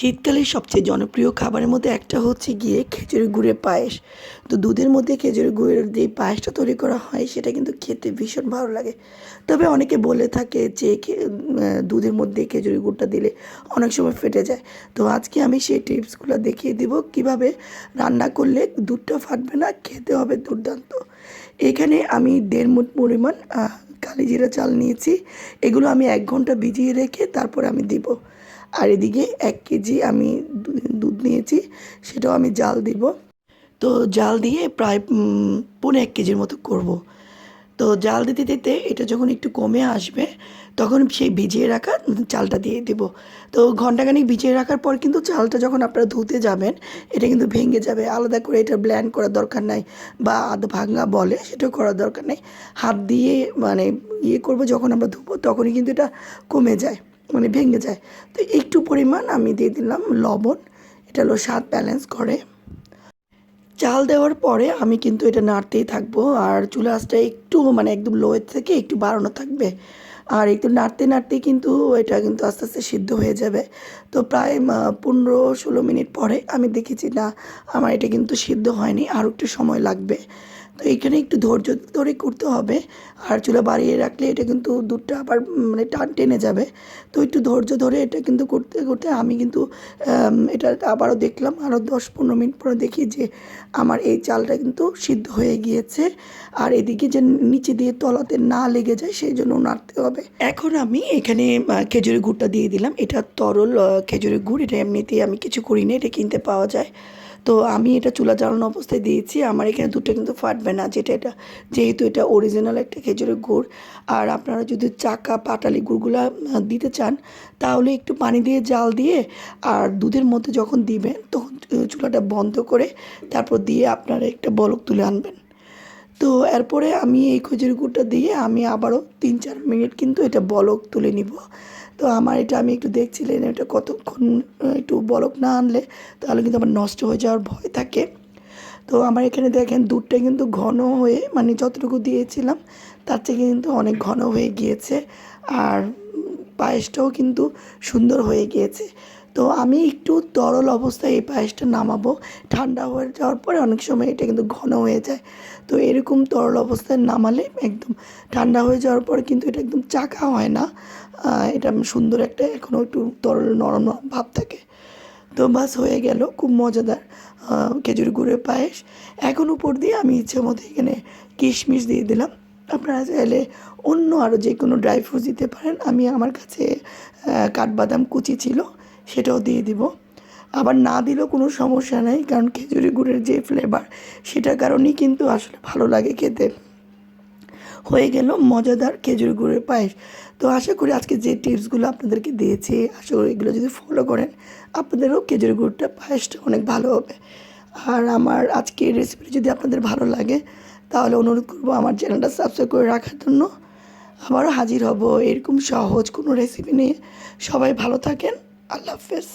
শীতকালের সবচেয়ে জনপ্রিয় খাবারের মধ্যে একটা হচ্ছে গিয়ে খেজুরি গুড়ের পায়েস। তো দুধের মধ্যে খেজুরি গুড়ের যে পায়েসটা তৈরি করা হয়, সেটা কিন্তু খেতে ভীষণ ভালো লাগে। তবে অনেকে বলে থাকে যে দুধের মধ্যে খেজুরি গুড়টা দিলে অনেক সময় ফেটে যায়। তো আজকে আমি সেই টিপসগুলো দেখিয়ে দিব কীভাবে রান্না করলে দুধটা ফাটবে না, খেতে হবে দুর্দান্ত। এখানে আমি দেড় মুঠ পরিমাণ কালিজিরা চাল নিয়েছি। এগুলো আমি এক ঘণ্টা ভিজিয়ে রেখে তারপর আমি দিব। আর এদিকে এক কেজি আমি দুধ নিয়েছি, সেটাও আমি জাল দিব। তো জাল দিয়ে প্রায় পৌনে এক কেজির মতো করব। তো জাল দিতে দিতে এটা যখন একটু কমে আসবে, তখন সেই ভিজিয়ে রাখা চালটা দিয়ে দেব। তো ঘন্টাখানিক ভিজিয়ে রাখার পর কিন্তু চালটা যখন আপনারা ধুতে যাবেন, এটা কিন্তু ভেঙে যাবে। আলাদা করে এটা ব্ল্যান্ড করার দরকার নাই বা আধ ভাঙা বলে সেটা করার দরকার নেই। হাত দিয়ে মানে ইয়ে করব যখন আমরা ধুবো, তখনই কিন্তু এটা কমে যায়। মানে ভেঙে যায়। তো একটু পরিমাণ আমি দিয়ে দিলাম লবণ। এটা হলো স্বাদ ব্যালেন্স করে। চাল দেওয়ার পরে আমি কিন্তু এটা নাড়তেই থাকব। আর চুলা আঁচটা একটু মানে একদম লোয়ের থেকে একটু বাড়ানো থাকবে। আর একটু নাড়তে নাড়তে কিন্তু এটা কিন্তু আস্তে আস্তে সিদ্ধ হয়ে যাবে। তো প্রায় পনেরো ষোলো মিনিট পরে আমি দেখেছি, না, আমার এটা কিন্তু সিদ্ধ হয়নি। আর একটু সময় লাগবে। তো এখানে একটু ধৈর্য ধরে করতে হবে। আর চুলা বাড়িয়ে রাখলে এটা কিন্তু দুধটা আবার মানে টান টেনে যাবে। তো একটু ধৈর্য ধরে এটা কিন্তু করতে করতে আমি কিন্তু এটা আবারও দেখলাম, আরও দশ পনেরো মিনিট পরে দেখি যে আমার এই চালটা কিন্তু সিদ্ধ হয়ে গিয়েছে। আর এদিকে যে নিচে দিয়ে তলাতে না লেগে যায়, সেই জন্য নাড়তে হবে। এখন আমি এখানে খেজুরের গুড়টা দিয়ে দিলাম। এটা তরল খেজুরের গুড়, এটা এমনিতেই আমি কিছু করি না, এটা কিনতে পাওয়া যায়। তো আমি এটা চুলা জ্বালানো অবস্থায় দিয়েছি। আমার এখানে দুধটা কিন্তু ফাটবে না, যেটা এটা, যেহেতু এটা অরিজিনাল একটা খেজুরের গুড়। আর আপনারা যদি চাকা, পাটালি গুড়গুলা দিতে চান, তাহলে একটু পানি দিয়ে জাল দিয়ে আর দুধের মধ্যে যখন দিবেন, তখন চুলাটা বন্ধ করে তারপর দিয়ে আপনারা একটা বলক তুলে আনবেন। তো এরপরে আমি এই খেজুর গুড়টা দিয়ে আমি আবারও তিন চার মিনিট কিন্তু এটা বলক তুলে নিব। তো আমার এটা আমি একটু দেখছিলেন এটা কতক্ষণ একটু বরফ না আনলে তাহলে কিন্তু আমার নষ্ট হয়ে যাওয়ার ভয় থাকে। তো আমার এখানে দেখেন দুধটা কিন্তু ঘন হয়ে মানে যতটুকু দিয়েছিলাম তার থেকে কিন্তু অনেক ঘন হয়ে গিয়েছে। আর পায়েসটাও কিন্তু সুন্দর হয়ে গিয়েছে। তো আমি একটু তরল অবস্থায় এই পায়েসটা নামাবো। ঠান্ডা হয়ে যাওয়ার পরে অনেক সময় এটা কিন্তু ঘন হয়ে যায়। তো এরকম তরল অবস্থায় নামালে একদম ঠান্ডা হয়ে যাওয়ার পর কিন্তু এটা একদম চাকা হয় না। এটা সুন্দর একটা এখনও একটু তরল নরম ভাব থাকে। তো বাস হয়ে গেল, খুব মজাদার খেজুর গুড়ের পায়েস। এখন উপর দিয়ে আমি ইচ্ছে মতো এখানে কিশমিশ দিয়ে দিলাম। আপনারা চাইলে অন্য আরও যে কোনো ড্রাই ফ্রুটস দিতে পারেন। আমি আমার কাছে কাঠবাদাম কুচি ছিল। সেটাও দিয়ে দিব। আবার না দিলেও কোনো সমস্যা নেই, কারণ খেজুরি গুড়ের যে ফ্লেভার সেটার কারণেই কিন্তু আসলে ভালো লাগে খেতে। হয়ে গেল মজাদার খেজুর গুড়ের পায়েস। তো আশা করি আজকে যে টিপসগুলো আপনাদেরকে দিয়েছি, আশা করি এগুলো যদি ফলো করেন, আপনাদেরও খেজুর গুড়টা, পায়েসটা অনেক ভালো হবে। আর আমার আজকের রেসিপিটি যদি আপনাদের ভালো লাগে, তাহলে অনুরোধ করব আমার চ্যানেলটা সাবস্ক্রাইব করে রাখার জন্য। আবারও হাজির হব এরকম সহজ কোনো রেসিপি নিয়ে। সবাই ভালো থাকেন। আল্লাহ হাফেজ